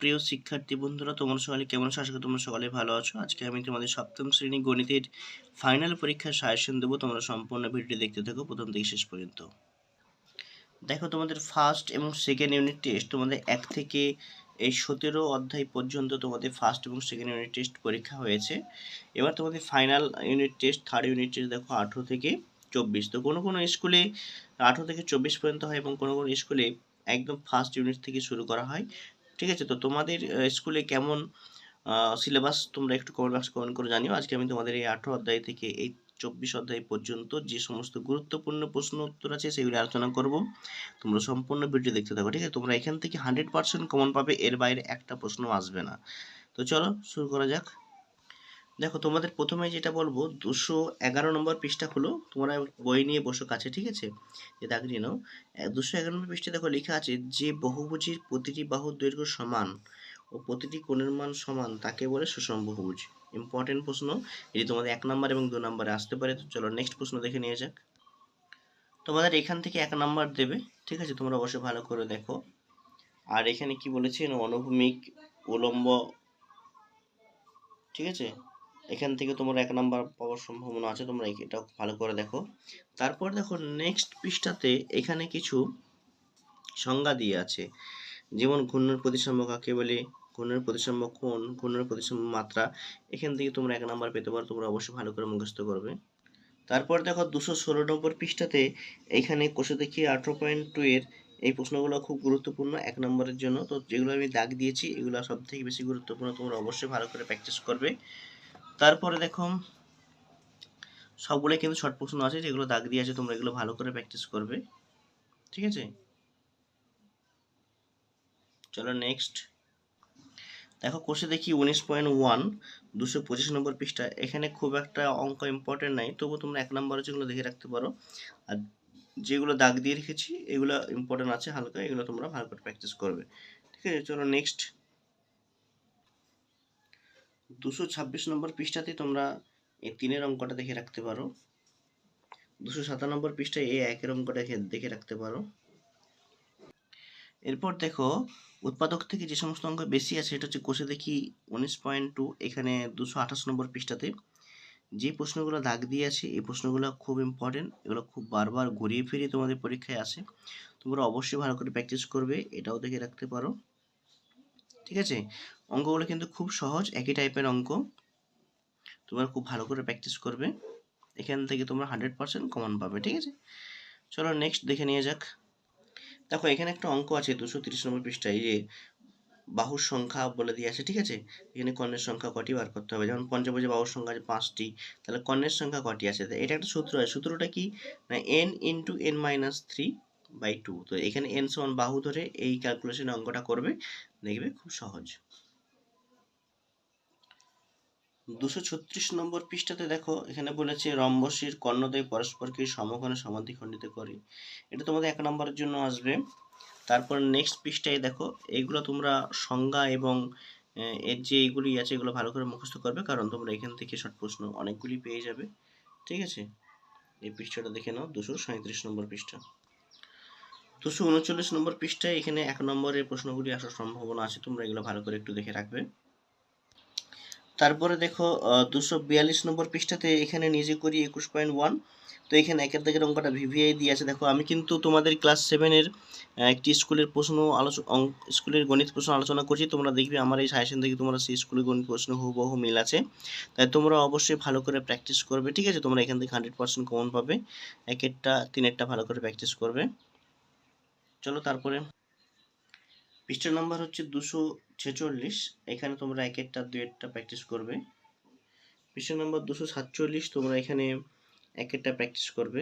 প্রিয় শিক্ষার্থী বন্ধুরা, তোমরা সকালে কেমন আছো? আশা করি তোমরা সকালে ভালো আছো। আজকে আমি তোমাদের সপ্তম শ্রেণি গণিতের ফাইনাল পরীক্ষার সাজেশন দেবো। তোমরা সম্পূর্ণ ভিডিওটি দেখতে থাকো প্রথম থেকে শেষ পর্যন্ত। দেখো, তোমাদের ফার্স্ট এবং সেকেন্ড ইউনিট টেস্ট তোমাদের এক থেকে এই সতেরো অধ্যায় পর্যন্ত তোমাদের ফার্স্ট এবং সেকেন্ড ইউনিট টেস্ট পরীক্ষা হয়েছে। এবার তোমাদের final unit test third unit test দেখো আঠেরো থেকে চব্বিশ। তো কোনো কোনো স্কুলে আঠেরো থেকে চব্বিশ পর্যন্ত হয় এবং কোনো কোনো স্কুলে একদম ফার্স্ট ইউনিট থেকে শুরু করা হয়। ঠিক আছে? তো তোমাদের স্কুলে কেমন সিলেবাস তোমরা একটু কমেন্ট বক্স কমেন্ট করে জানিও। আজকে আমি তোমাদের এই আঠেরো অধ্যায় থেকে এই চব্বিশ অধ্যায় পর্যন্ত যে সমস্ত গুরুত্বপূর্ণ প্রশ্ন উত্তর আছে সেগুলি আলোচনা করব। তোমরা সম্পূর্ণ ভিডিও দেখতে থাকো, ঠিক আছে? তোমরা এখান থেকে হান্ড্রেড পার্সেন্ট কমন পাবে, এর বাইরে একটা প্রশ্ন আসবে না। তো চলো, শুরু করা যাক। দেখো, তোমাদের প্রথমে যেটা বলব, দুশো এগারো নম্বর পৃষ্ঠা খুলো, তোমরা বই নিয়ে বসো কাছে, ঠিক আছে? যে দাগ নিয়ে নাও দুশো এগারো নম্বর পৃষ্ঠা দেখো লেখা আছে, যে বহুভুজির প্রতিটি বাহুর দৈর্ঘ্য সমান ও প্রতিটি কোণের মান সমান, তাকে বলে সুষম বহুভুজ। ইম্পর্টেন্ট প্রশ্ন। এটি তোমাদের এক নম্বর এবং দু নম্বরে আসতে পারে, তো চলো নেক্সট প্রশ্ন দেখে নিয়ে যাক। তোমাদের এখান থেকে এক নাম্বার দেবে, ঠিক আছে? তোমরা অবশ্যই ভালো করে দেখো। আর এখানে কি বলেছে? অনুভূমিক উলম্ব, ঠিক আছে? এখান থেকে তোমরা এক নাম্বার পাওয়ার সম্ভাবনা আছে, তোমরা এটা ভালো করে দেখো। তারপর দেখো নেক্সট পৃষ্ঠাতে এখানে কিছু সংজ্ঞা দিয়ে আছে। যেমন ঘূর্ণের প্রতিসাম্য কাকে বলে ঘূর্ণের প্রতিসাম্য কোন ঘূর্ণের প্রতিসাম্য মাত্রা, এখান থেকে তোমরা এক নাম্বার পেতে পারো, তোমরা অবশ্যই ভালো করে মুখস্থ করবে। তারপর দেখো দুশো ষোলো নম্বর পৃষ্ঠাতে এখানে কোষে দেখি আঠেরো পয়েন্ট টু এর এই প্রশ্নগুলো খুব গুরুত্বপূর্ণ, এক নম্বরের জন্য। তো যেগুলো আমি দাগ দিয়েছি, এগুলো সব থেকে বেশি গুরুত্বপূর্ণ, তোমরা অবশ্যই ভালো করে প্র্যাকটিস করবে। তারপরে দেখো সবগুলো কিন্তু শর্ট প্রশ্ন আছে, যেগুলো দাগ দিয়ে আছে, তোমরা এগুলো ভালো করে প্র্যাকটিস করবে। ঠিক আছে? চলো নেক্সট দেখো কোষে দেখি উনিশ পয়েন্ট ওয়ান দুশো পঁচিশ নম্বর পৃষ্ঠা। এখানে খুব একটা অঙ্ক ইম্পর্টেন্ট নাই তবু তোমরা এক নম্বরে যেগুলো দেখে রাখতে পারো। আর যেগুলো দাগ দিয়ে রেখেছি, এগুলো ইম্পর্টেন্ট আছে হালকা, এগুলো তোমরা ভালো করে প্র্যাকটিস করবে। ঠিক আছে? চলো নেক্সট দুশো ছাব্বিশ নম্বর পৃষ্ঠাতে তোমরা এই তিনের অঙ্কটা দেখে রাখতে পারো। দুশো সাতানব্বই পৃষ্ঠায় এই একের অঙ্কটা দেখে রাখতে পারো। এরপর দেখো, উৎপাদক থেকে যে সমস্ত অঙ্ক বেশি আছে, সেটা হচ্ছে কোষে দেখি উনিশ পয়েন্ট টু এখানে দুশো আঠাশ নম্বর পৃষ্ঠাতে। যে প্রশ্নগুলো দাগ দিয়ে আছে, এই প্রশ্নগুলো খুব ইম্পর্টেন্ট এগুলো খুব বারবার ঘুরিয়ে ফিরিয়ে তোমাদের পরীক্ষায় আসে। তোমরা অবশ্যই ভালো করে প্র্যাকটিস করবে, এটাও দেখে রাখতে পারো। ঠিক আছে? অঙ্কগুলো কিন্তু খুব সহজ, একই টাইপের অঙ্ক। তোমরা খুব ভালো করে প্র্যাকটিস করবে। এখান থেকে তোমরা হান্ড্রেড পার্সেন্ট কমন পাবে, ঠিক আছে? চলো নেক্সট দেখে নিয়ে যাক। দেখো, এখানে একটা অঙ্ক আছে দুশো তিরিশ নম্বর পৃষ্ঠায় যে বাহুর সংখ্যা বলে দিয়ে আছে, ঠিক আছে? এখানে কর্ণের সংখ্যা কটি বার করতে হবে? যেমন পঞ্চভুজে বাহুর সংখ্যা আছে পাঁচটি, তাহলে কর্ণের সংখ্যা কটি আছে? এটা একটা সূত্র আছে। সূত্রটা কি? না n into n minus three by two তো এখানে এন সমান বাহু ধরে এই ক্যালকুলেশনে অঙ্কটা করবে। দেখবে খুব সহজ। দুশো ছত্রিশ নম্বর পৃষ্ঠাতে দেখো, এখানে বলেছে, রম্বসের কর্ণদ্বয় পরস্পরকে সমকোণে সমাধিখণ্ডিত করে। এটা তোমাদের এক নম্বরের জন্য আসবে। তারপর নেক্সট পৃষ্ঠায় দেখো এইগুলো তোমরা সংজ্ঞা এবং এর যে এইগুলি আছে, এগুলো ভালো করে মুখস্থ করবে, কারণ তোমরা এখান থেকে শর্ট প্রশ্ন অনেকগুলি পেয়ে যাবে। ঠিক আছে? এই পৃষ্ঠাটা দেখে নাও, দুশো সাঁত্রিশ নম্বর পৃষ্ঠা। দুশো উনচল্লিশ নম্বর পৃষ্ঠায় এখানে এক নম্বরের প্রশ্নগুলি আসার সম্ভাবনা আছে, তোমরা এগুলো ভালো করে একটু দেখে রাখবে। তারপরে দেখো দুশো বিয়াল্লিশ নম্বর পৃষ্ঠাতে এখানে নিজে করি একুশ পয়েন্ট ওয়ান, তো এখানে একের দাগের অঙ্কটা ভিভিআই দিয়ে আছে। দেখো, আমি কিন্তু তোমাদের ক্লাস সেভেনের একটি স্কুলের প্রশ্ন আলোচনা স্কুলের গণিত প্রশ্ন আলোচনা করছি, তোমরা দেখবে আমার এই সাজেশন থেকে তোমরা সেই স্কুলের গণিত প্রশ্ন হুবহু মিল আছে। তাই তোমরা অবশ্যই ভালো করে প্র্যাকটিস করবে, ঠিক আছে? তোমরা এখান থেকে হান্ড্রেড পার্সেন্ট কমন পাবে, একেরটা, তিনেরটা ভালো করে প্র্যাকটিস করবে। চলো তারপরে। পৃষ্ঠা নাম্বার হচ্ছে দুশো ছেচল্লিশ। এখানে তোমরা এক একটা দু একটা প্র্যাকটিস করবে। পৃষ্ঠা নাম্বার দুশো সাতচল্লিশ, তোমরা এখানে এক একটা প্র্যাকটিস করবে।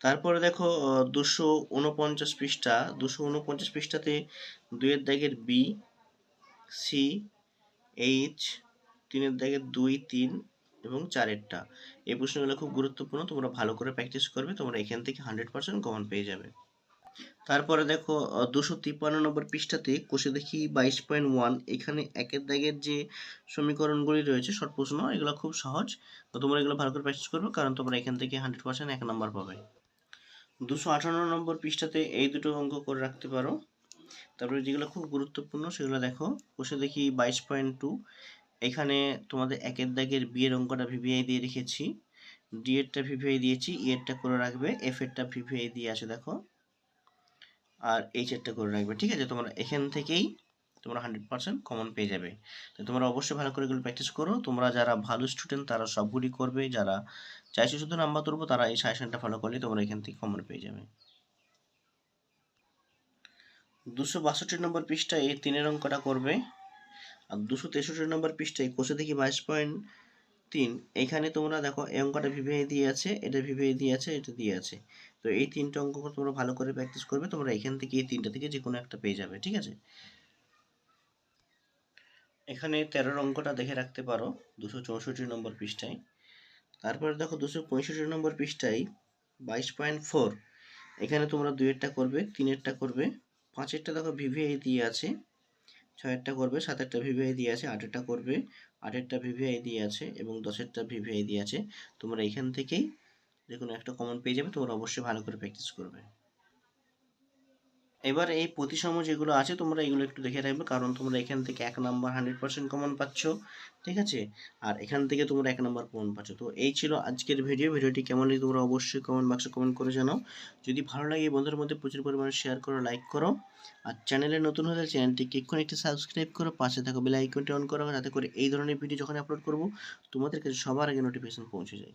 তারপরে দেখো দুশো উনপঞ্চাশ পৃষ্ঠা। দুশো উনপঞ্চাশ পৃষ্ঠাতে দুইয়ের দাগের বি সি এইচ তিনের দাগের দুই, তিন এবং চারেরটা। এই প্রশ্নগুলো খুব গুরুত্বপূর্ণ, তোমরা ভালো করে প্র্যাকটিস করবে, তোমরা এখান থেকে হান্ড্রেড পার্সেন্ট কমন পেয়ে যাবে। তারপরে দেখো দুশো তিপ্পান্ন নম্বর পৃষ্ঠাতে কোষে দেখি বাইশ পয়েন্ট ওয়ান, এখানে একের দাগের যে সমীকরণগুলি রয়েছে শর্ট প্রশ্ন, এগুলো খুব সহজ। তো তোমরা এগুলো ভালো করে প্র্যাকটিস করবে, কারণ তোমরা এখান থেকে হান্ড্রেড পার্সেন্ট এক নম্বর পাবে। দুশো আঠান্ন নম্বর পৃষ্ঠাতে এই দুটো অঙ্ক করে রাখতে পারো। তারপরে যেগুলো খুব গুরুত্বপূর্ণ, সেগুলো দেখো, কোষে দেখি বাইশ পয়েন্ট টু এখানে তোমাদের একের দাগের বিয়ের অঙ্কটা ভিভিআই দিয়ে রেখেছি। ডি এরটা ভিভিআই দিয়েছি ই এরটা করে রাখবে এফ এরটা ভিভিআই দিয়ে আছে, দেখো। আর এইচ এরটা করে রাখবে, ঠিক আছে? তোমরা এখান থেকেই তোমরা হান্ড্রেড পার্সেন্ট কমন পেয়ে যাবে। তো তোমরা অবশ্যই ভালো করে এগুলো প্র্যাকটিস করো। তোমরা যারা ভালো স্টুডেন্ট তারা সবগুলি করবে। যারা চাইছো শুধু নাম্বার তুলবো তারা এই সাজেশনটা ফলো করলে তোমরা এখান থেকে কমন পেয়ে যাবে। দুশো বাষট্টি নম্বর পৃষ্ঠায় এই তিনের অঙ্কটা করবে। আর দুশো তেষট্টি নম্বর পৃষ্ঠায় কোষে দেখি বাইশ পয়েন্ট তিন, এখানে তোমরা দেখো এই অঙ্কটা ভিভিআই দিয়ে আছে, এটা ভিভিআই দিয়ে আছে, এটা দিয়ে আছে। তো এই তিনটা অঙ্ক তোমরা ভালো করে প্র্যাকটিস করবে, তোমরা এখান থেকে এই তিনটা থেকে যে কোনো একটা পেয়ে যাবে, ঠিক আছে? এখানে তেরোর অঙ্কটা দেখে রাখতে পারো, দুশো চৌষট্টি নম্বর পৃষ্ঠায়। তারপরে দেখো দুশো পঁয়ষট্টি নম্বর পৃষ্ঠায় বাইশ পয়েন্ট ফোর এখানে তোমরা দুইয়েরটা করবে তিনেরটা করবে পাঁচেরটা দেখো ভিভিআই দিয়ে আছে। ছয়েরটা করবে সাতেরটা ভিভিআই দিয়ে আছে আটেরটা করবে আটেরটা ভিভিআই দিয়ে আছে এবং দশেরটা ভিভিআই দিয়ে আছে। তোমরা এখান থেকেই যে কোনো একটা কমন পেয়ে যাবে, তোমরা অবশ্যই ভালো করে প্র্যাকটিস করবে। এবার এই প্রতিসম যেগুলো আছে, তোমরা এগুলো একটু দেখে রাখবে কারণ তোমরা এখান থেকে এক নাম্বার হান্ড্রেড পার্সেন্ট কমন পাচ্ছ, ঠিক আছে? আর এখান থেকে তোমরা এক নাম্বার কমন পাচ্ছ। তো এই ছিল আজকের ভিডিও ভিডিওটি কেমন লাগে তোমরা অবশ্যই কমেন্ট বক্সে কমেন্ট করে জানাও। যদি ভালো লাগে, বন্ধুদের মধ্যে প্রচুর পরিমাণে শেয়ার করো লাইক করো। আর চ্যানেলে নতুন হলে চ্যানেলটিকে এক্ষুনি একটি সাবস্ক্রাইব করো। পাশে থাকো বেল আইকনটি অন করো যাতে করে এই ধরনের ভিডিও যখন আপলোড করব, তোমাদের কাছে সবার আগে নোটিফিকেশন পৌঁছে যায়।